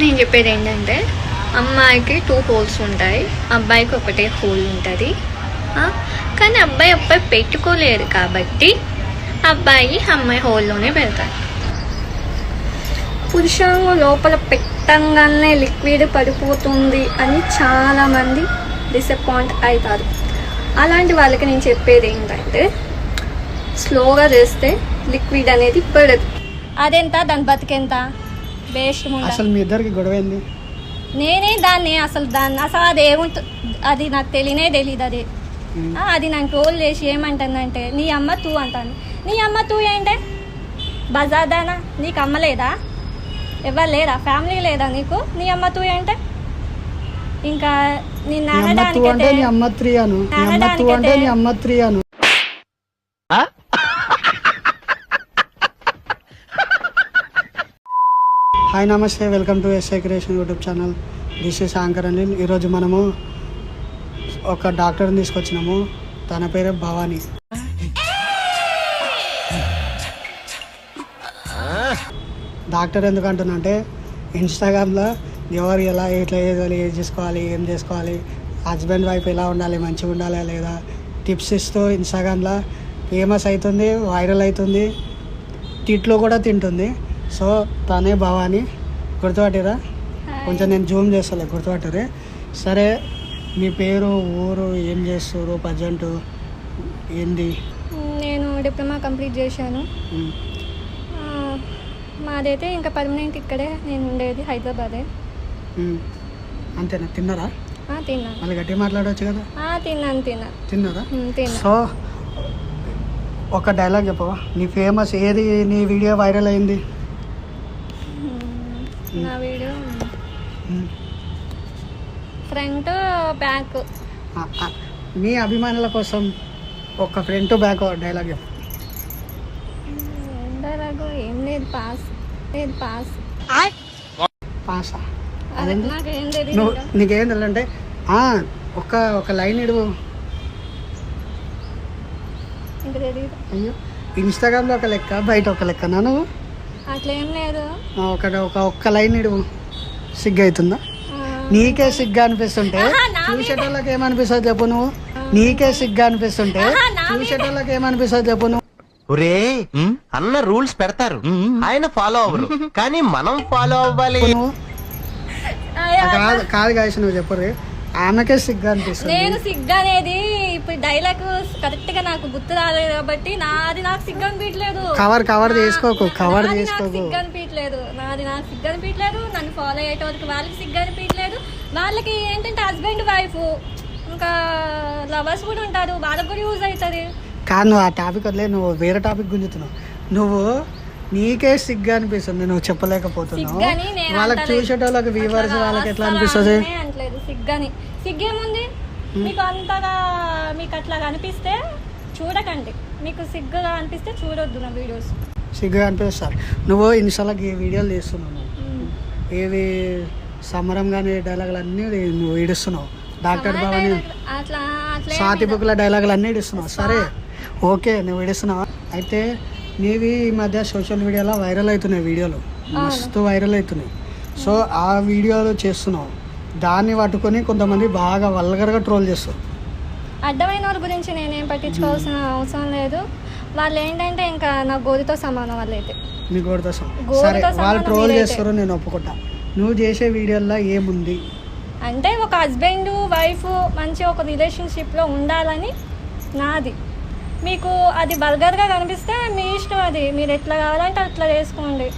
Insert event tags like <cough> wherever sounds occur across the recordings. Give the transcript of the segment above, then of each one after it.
నేను చెప్పేది ఏంటంటే అమ్మాయికి టూ హోల్స్ ఉంటాయి అబ్బాయికి ఒకటే హోల్ ఉంటుంది. ఆ, కానీ అబ్బాయి అబ్బాయి పెట్టుకోలేరు కాబట్టి అబ్బాయి అమ్మాయి హోల్లోనే పెడతారు. పురుషాంగం లోపల పెట్టంగానే లిక్విడ్ పడిపోతుంది అని చాలామంది డిసప్పాయింట్ అవుతారు. అలాంటి వాళ్ళకి నేను చెప్పేది ఏంటంటే స్లోగా చేస్తే లిక్విడ్ అనేది పడదు అదెంత? దాని బతికెంత? అసలు మీ ఇద్దరికి గొడవ ఏంది? నేనే దాన్ని అసలు దాన్ని అసలు అది ఏముంటుంది అది నాకు తెలియనే తెలియదు అది. అది నాకు రోల్ చేసి ఏమంటుందంటే నీ అమ్మ తూ అంటాను నీ అమ్మ తూ ఏంటే? బజార్దానా? నీకు అమ్మ లేదా? ఎవరు లేదా ఫ్యామిలీ లేదా నీకు? నీ అమ్మ తూ ఏంటే? ఇంకా నిన్ను నీ అమ్మ తూ అంటే నీ అనడానికైతే అమ్మ త్రీ అను నీ అమ్మ తూ అంటే నీ అమ్మ త్రీ అను hi namaste welcome to SI creation YouTube channel. This is anchor అని ఈరోజు మనము ఒక డాక్టర్ని తీసుకొచ్చినాము. తన పేరు భవానీ. డాక్టర్ ఎందుకు అంటే ఇన్స్టాగ్రామ్లో ఎవరు ఎలా ఎట్లా చేయాలి ఏం చేసుకోవాలి ఏం చేసుకోవాలి హస్బెండ్ వైఫ్ ఎలా ఉండాలి మంచిగా ఉండాలా లేదా టిప్స్ ఇస్తూ ఇన్స్టాగ్రామ్లో ఫేమస్ అవుతుంది వైరల్ అవుతుంది తిట్లో కూడా తింటుంది. సో తనే భవాని గుర్తుపట్టిరా? కొంచెం నేను జూమ్ చేస్తాలే గుర్తుపట్టరే. సరే మీ పేరు ఊరు ఏం చేస్తారు ప్రజెంట్? ఏంది? నేను డిప్లొమా కంప్లీట్ చేశాను. మాదైతే ఇంకా పర్మనెంట్ ఇక్కడే నేను ఉండేది హైదరాబాదే. అంతేనా? తిన్నారా? తిన్నాను మళ్ళీ గట్టిగా మాట్లాడవచ్చు కదా? తిన్నాను తిన్నాను తిన్నారా? సో ఒక డైలాగ్ చెప్పవా? నీ ఫేమస్ ఏది నీ వీడియో వైరల్ అయింది? నా వీడియో. ఫ్రంట్ బ్యాక్ మీ అభిమానుల కోసం ఒక ఫ్రంట్ బ్యాక్ డైలాగ్ ఎందరగో ఏం లేదు పాస్ లేదు పాస్ పాసా నువ్వు. నీకేం తెలియంటే ఒక ఒక లైన్ ఇడువు అయ్యో ఇన్స్టాగ్రామ్లో ఒక లెక్క బయట ఒక లెక్కనా నువ్వు? అట్లా లేదు. ఒక ఒక ఒక్క లైన్ ఇడువు సిగ్గు అవుతుందా నీకే సిగ్గా అనిపిస్తుంటే చూసేటోళ్ళకి ఏమనిపిస్తుంది చెప్పు నువ్వు? నీకే సిగ్గా అనిపిస్తుంటే చూసేటోళ్ళకి ఏమనిపిస్తుంది చెప్పు నువ్వు? ఒరే అన్న రూల్స్ పెడతారు. ఆయన ఫాలో అవ్వరు. <laughs> కానీ మనం ఫాలో అవ్వాలి. నువ్వు. అయ్యా, ఆ, కాదు కాదు కాదు నువ్వు చెప్పరు ఆమెకే సిగ్గా అనిపిస్తుంది. నేను సిగ్గు అనేది ఇప్పుడు డైలాగ్ కరెక్ట్గా నాకు గుర్తు రాలేదు కాబట్టి నాది నాకు సిగ్గు అనిపించలేదు కవర్ కవర్ చేసుకోకు కవర్ చేసుకోకు సిగ్గు అనిపించలేదు నాది నాకు సిగ్గు అనిపించలేదు నన్ను ఫాలో అయ్యేటోళ్ళకి వాళ్ళకి సిగ్గు అనిపించలేదు వాళ్ళకి ఏంటంటే హస్బెండ్ వైఫ్ ఇంకా లవర్స్ కూడా ఉంటారు. వాళ్ళకి కూడా యూజ్ అవుతుంది. కాదు నువ్వు ఆ టాపిక్ వదిలే నువ్వు వేరే టాపిక్ గుంజుతున్నావు. నువ్వు నీకే సిగ్గా అనిపిస్తుంది నువ్వు చెప్పలేకపోతున్నావు. వాళ్ళకి. చూసేటోళ్ళకి వ్యూవర్స్ వాళ్ళకి ఎట్లా అనిపిస్తుంది? సిగ్గని. సిగ్గేముంది? మీకు అంతగా మీకు అట్లా కనిపిస్తే చూడకండి. మీకు సిగ్గుగా అనిపిస్తే చూడొద్దు నా వీడియోస్. సిగ్గుగా అనిపిస్తారు నువ్వు ఇన్స్టాలకి వీడియోలు తీస్తున్నావు నువ్వు? ఏవి సమరం కానీ డైలాగులు అన్నీ నువ్వు ఇడుస్తున్నావు డాక్టర్ భవాని అట్లా అట్లా స్వాతి బుక్ల డైలాగులు అన్నీ ఇడుస్తున్నావు సరే. ఓకే నువ్వు ఇడుస్తున్నావా అయితే నీవి ఈ మధ్య సోషల్ మీడియాలో వైరల్ అవుతున్నాయి వీడియోలు. మస్తు వైరల్ అవుతున్నాయి. సో ఆ వీడియోలు చేస్తున్నావు. దాన్ని పట్టుకొని కొంతమంది బాగా వల్గర్గా ట్రోల్ చేస్తారు. అడ్డమైన వాళ్ళ గురించి నేనేం పట్టించుకోవాల్సిన అవసరం లేదు. వాళ్ళు ఏంటంటే ఇంకా నా గోరితో సమానం వాళ్ళైతే. నీ గోడతో సహా. గోడతో సరే వాళ్ళు సమానం ట్రోల్. చేస్తారు నేను ఒప్పుకుంటా. నువ్వు చేసే వీడియోల్లో ఏముంది? అంటే ఒక హస్బెండ్ వైఫ్ మంచి ఒక రిలేషన్షిప్లో ఉండాలని నాది. మీకు అది బల్గర్గా కనిపిస్తే మీ ఇష్టం అది. మీరు ఎట్లా కావాలంటే అట్లా చేసుకోండి.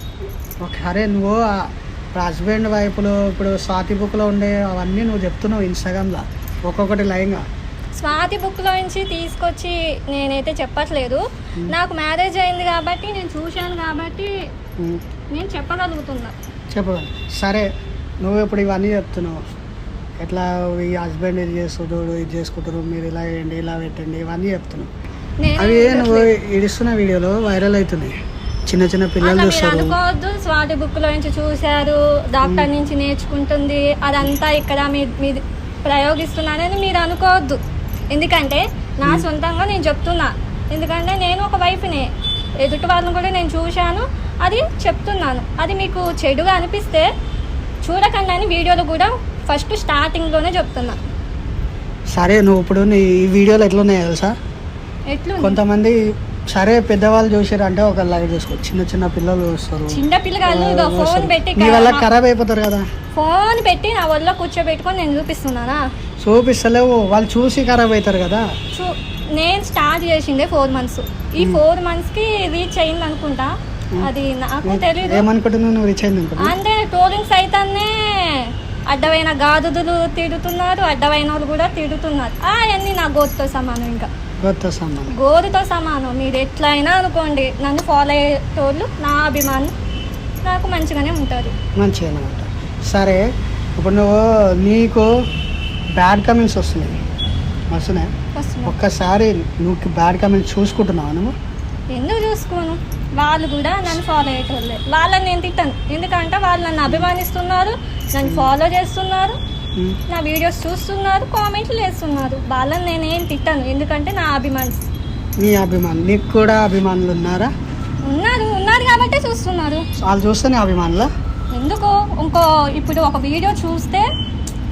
ఓకే అరే నువ్వు హస్బెండ్ వైపులో ఇప్పుడు స్వాతి బుక్లో ఉండే అవన్నీ నువ్వు చెప్తున్నావు ఇన్స్టాగ్రామ్లో ఒక్కొక్కటి లైన్గా స్వాతి బుక్లో నుంచి తీసుకొచ్చి నేనైతే చెప్పట్లేదు. నాకు మ్యారేజ్ అయింది కాబట్టి నేను చూశాను కాబట్టి నేను చెప్పగలుగుతున్నా. చెప్పగలను. సరే నువ్వు ఇప్పుడు ఇవన్నీ చెప్తున్నావు. ఎట్లా ఈ హస్బెండ్ ఇది చేస్తున్నారు ఇది చేసుకుంటారు మీరు ఇలా వేయండి ఇలా పెట్టండి ఇవన్నీ చెప్తున్నావు. నేను అవి నువ్వు ఇడుస్తున్న వీడియోలో వైరల్ అవుతున్నాయి. చిన్న చిన్న పిల్లలు చూస్తారు. అనుకోవద్దు. స్వాతి బుక్లో నుంచి చూశారు. డాక్టర్ నుంచి నేర్చుకుంటుంది. అదంతా ఇక్కడ మీ ప్రయోగిస్తున్నానని మీరు అనుకోవద్దు. ఎందుకంటే నా సొంతంగా నేను చెప్తున్నా. ఎందుకంటే నేను ఒక వైఫ్నే. ఎదుటి వాళ్ళని కూడా నేను చూశాను. అది చెప్తున్నాను. అది మీకు చెడుగా అనిపిస్తే చూడకండి అని వీడియోలో కూడా ఫస్ట్ స్టార్టింగ్లోనే చెప్తున్నా. సరే నువ్వు ఇప్పుడు ఈ వీడియోలు ఎట్లున్నాయో తెలుసా? ఎట్లు కొంతమంది సరే పెద్దవాళ్ళు చూసారు అంటే ఒక లైట్ చూసుకో చిన్న చిన్న పిల్లలు చూస్తారు చిన్న పిల్లగాళ్ళు ఇదో ఫోన్ పెట్టి వల్ల ఖరాబ్ అయిపోతారు కదా. ఫోన్ పెట్టి నా ఒళ్ళో కూర్చోబెట్టుకొని నేను చూపిస్తున్నానా? చూపిస్తలేవు. వాళ్ళు చూసి ఖరాబ్ అవుతారు కదా. చూ నేను స్టార్ట్ చేసిందే ఫోర్ మంత్స్. ఈ ఫోర్ మంత్స్కి రీచ్ అయింది అనుకుంటా. అది నాకు తెలియదు ఏమనుకుంటున్నావు? నువ్వు రీచ్ అయింది అనుకుంటున్నా అంటే ట్రోలింగ్స్ అయితేనే అడ్డమైన గాదుదులు తిడుతున్నారు అడ్డమైన వాళ్ళు కూడా తిడుతున్నారు. అవన్నీ నా గోతుతో సమానం ఇంకా. కొత్త సంబంధం గోరుతో సమానం మీరు ఎట్లయినా అనుకోండి నన్ను ఫాలో అయ్యేటోళ్ళు నా అభిమానం నాకు మంచిగానే ఉంటారు మంచిగా అనమాట సరే ఇప్పుడు నువ్వు నీకు బ్యాడ్ కమెంట్స్ వస్తున్నాయి. వస్తున్నాయి? వస్తున్నారు ఒక్కసారి నువ్వు బ్యాడ్ కమెంట్స్ చూసుకుంటున్నావు నువ్వు? ఎందుకు చూసుకోను? వాళ్ళు కూడా నన్ను ఫాలో అయ్యేటోళ్ళే. వాళ్ళని నేను తిట్టాను. ఎందుకంటే వాళ్ళు నన్ను అభిమానిస్తున్నారు నన్ను ఫాలో చేస్తున్నారు. నా వీడియోస్ చూస్తున్నారు కామెంట్లు వేస్తున్నారు వాళ్ళని నేనేం తిట్టాను ఎందుకంటే నా అభిమాని నీ అభిమానులు నీకు కూడా అభిమానులు ఉన్నారా? ఉన్నారు ఉన్నారు కాబట్టే చూస్తున్నారు. వాళ్ళు చూస్తే నీ అభిమానులా? ఎందుకు ఇంకో ఇప్పుడు ఒక వీడియో చూస్తే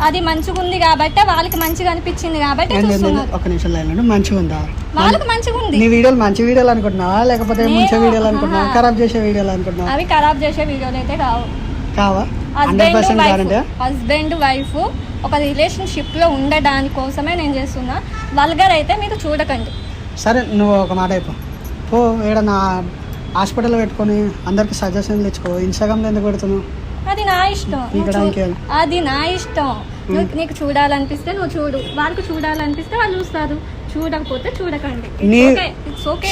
అది మంచిగా ఉంది కాబట్టి వాళ్ళకి మంచిగా అనిపించింది కాబట్టి ఏంది, ఏంది, ఏంది? చూస్తున్నారు. ఒక నిమిషం లైన్ మంచిగా ఉందా వాళ్ళకి మంచిగా ఉంది నీ వీడియోలు మంచి వీడియోలు అనుకుంటున్నావా? లేకపోతే నేను- మంచి వీడియోలు అనుకుంటున్నావా? ఆహా. ఖరాబ్ చేసే వీడియోలు అనుకుంటున్నావా? అవి ఖరాబ్ చేసే వీడియోలు అయితే కావు. కావా? హస్బెండ్ హస్బెండ్ వైఫ్ ఒక రిలేషన్షిప్లో ఉండడాని కోసమే నేను చేస్తున్నా. వల్గర్ అయితే మీరు చూడకండి. సరే నువ్వు ఒక మాట అయిపో పో ఏడన్నా హాస్పిటల్ పెట్టుకొని అందరికి సజెషన్లు ఇచ్చుకో ఇన్స్టాగ్రామ్లో ఎందుకు పెడుతున్నావు? అది నా ఇష్టం? అది నా ఇష్టం. నువ్వు- నీకు చూడాలనిపిస్తే నువ్వు చూడు. వాళ్ళకి చూడాలనిపిస్తే వాళ్ళు చూస్తారు. చూడకపోతే చూడకండి. నీ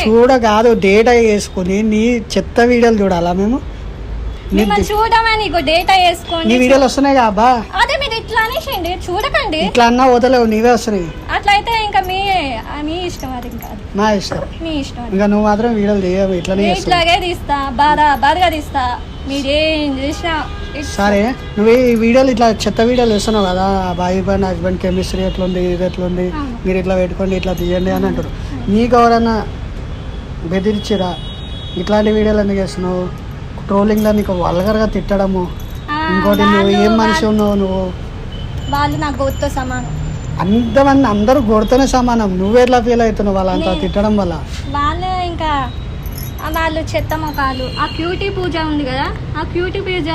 చూడ కాదు డేటా వేసుకొని నీ చెత్త వీడియోలు చూడాలా మేము? నీ మిమ్మల్ని చూడమని డేటా నీ వేసుకోండి వీడియోలు వస్తున్నాయి కాబా అదే మీరు ఇట్లా అనేసండి చూడకండి. ఇట్లా అన్నా వదలేవు నీవే వస్తున్నాయి. ఇంకా మీ మీ ఇష్టం అది ఇంకా. అది. నా ఇష్టం. మీ ఇష్టం. ఇంకా నువ్వు మాత్రం వీడియోలు ఇట్లనే చేస్తావు ఇట్లాగే తీస్తా తీస్తా. మీరేం చేసినా సరే నువ్వు ఈ వీడియోలు ఇట్లా చెత్త వీడియోలు వేస్తున్నావు కదా బాయ్ బాయ్ హస్బెండ్ కెమిస్ట్రీ ఎట్లుంది ఇది ఎట్లుంది. మీరు ఇట్లా పెట్టుకోండి ఇట్లా తీయండి అని అంటారు. నీకు ఎవరన్నా బెదిరించిరా? ఇట్లాంటి వీడియోలు ఎందుకు చేస్తున్నావు ట్రోలింగ్లో నీకు వల్గర్గా తిట్టడము. ఇంకోటి నువ్వు ఏం మనిషి ఉన్నావు నువ్వు? వాళ్ళు నా గోత్తో సమానం. అంతమంది అందరూ కొడుతూనే సమానం. నువ్వు ఎట్లా ఫీల్ అవుతున్నావు వాళ్ళంతా తిట్టడం వల్ల? వాళ్ళే ఇంకా వాళ్ళు చెత్త మొఖాలు ఆ క్యూటీ పూజ ఉంది కదా? ఆ క్యూటీ పూజ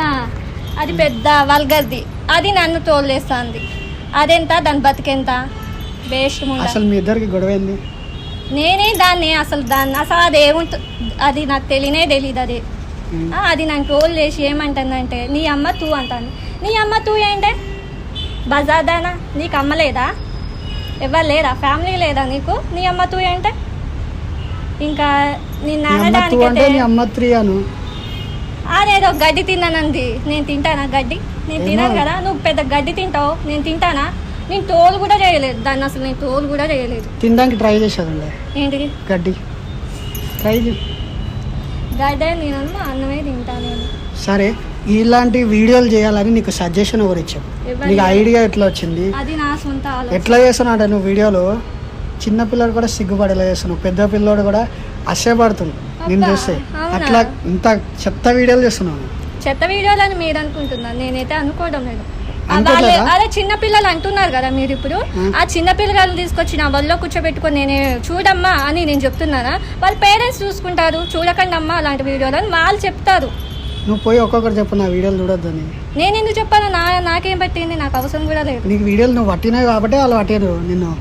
అది పెద్ద వల్గర్ది అది నన్ను తోలేస్తుంది అదెంత? దాని బతికెంత? ముండ. అసలు మీ ఇద్దరికి గొడవ ఏంది? నేనే దాన్ని అసలు దాన్ని అసలు అది ఏముంటు అది నాకు తెలియనే తెలియదు అది. అది నాకు రోల్ చేసి ఏమంటుందంటే నీ అమ్మ తూ అంటాను. నీ అమ్మ తూ ఏంటే? బజాదానా నీకు అమ్మ లేదా? ఎవరు లేదా ఫ్యామిలీ లేదా నీకు? నీ అమ్మ తూ అంటే ఇంకా నిన్ను నీ అమ్మ టూ అంటే నీ అనడానికైతే అమ్మ త్రీ అను. అదేదో గడ్డి తిన్నానంది. నేను తింటానా గడ్డి? నేను. తినాను కదా. నువ్వు పెద్ద గడ్డి తింటావు. నేను తింటానా? నేను తోలు కూడా చేయలేదు. దాన్ని అసలు నేను తోలు కూడా చేయలేదు. తినడానికి ట్రై చేసేదండి ఏంటిది? గడ్డి. ట్రై గడ్డే నేను అన్నమే తింటాను నేను. సరే ఇలాంటి వీడియోలు చేయాలని నీకు సజెషన్ ఎవరు ఇచ్చావు నీకు. ఐడియా ఎట్లా వచ్చింది? అది నా సొంత ఆలోచన. ఎట్లా చేస్తున్నావు అంటే నువ్వు వీడియోలో? చిన్న పిల్లడు కూడా సిగ్గుపడేలా చేస్తున్నావు. పెద్ద పిల్లోడు కూడా అసహ్యపడుతుంది నేను చూస్తే. అవునా? అట్లా ఇంత చెత్త వీడియోలు చేస్తున్నావు చెత్త వీడియోలని మీరు అనుకుంటున్నారు. నేనైతే అనుకోవడం లేదు. అదే చిన్న పిల్లలు అంటున్నారు కదా మీరు ఇప్పుడు. ఆ. చిన్న పిల్లగాళ్ళు తీసుకొచ్చి నా వల్ల కూర్చోబెట్టుకొని నేనే చూడమ్మా అని నేను చెప్తున్నానా? వాళ్ళ పేరెంట్స్ చూసుకుంటారు చూడకండి అమ్మా అలాంటి వీడియోలు అని వాళ్ళు చెప్తారు. నువ్వు పోయి ఒక్కొక్కరు చెప్పు నా వీడియోలు చూడొద్దని. నేను ఎందుకు చెప్పాను నా నాకేం పట్టింది? నాకు అవసరం కూడా లేదు. నీకు వీడియోలు నువ్వు పట్టినావు కాబట్టి వాళ్ళు పట్టారు నిన్ను.